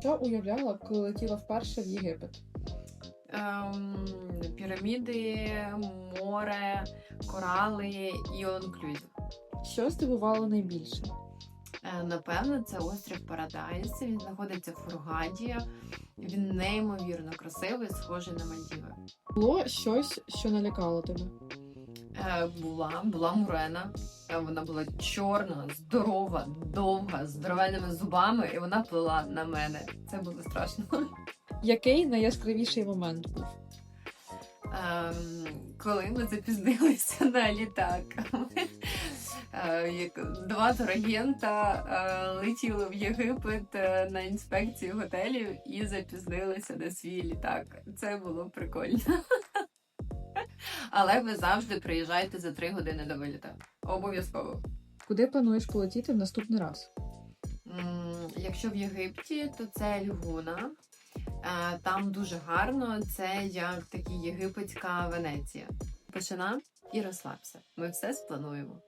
Що уявляла, коли летіла вперше в Єгипет? Ем, піраміди, море, корали і онклюзів. Що здивувало найбільше? Е, Напевно, це острів Парадайс. Він знаходиться в Фургаді. Він неймовірно красивий, схожий на Мальдіви. Було щось, що налякало тебе. Е, Була, була мурена. Е, Вона була чорна, здорова, довга, з здоровенними зубами, і вона плила на мене. Це було страшно. Який найяскравіший момент був? Ем, коли ми запізнилися на літак. Е, Два турагента летіли в Єгипет на інспекцію готелів і запізнилися на свій літак. Це було прикольно. Але ви завжди приїжджаєте за три години до виліта. Обов'язково. Куди плануєш полетіти в наступний раз? М, Якщо в Єгипті, то це Львуна. Е, Там дуже гарно, це як такі єгипетська Венеція. Почина і розслабся. Ми все сплануємо.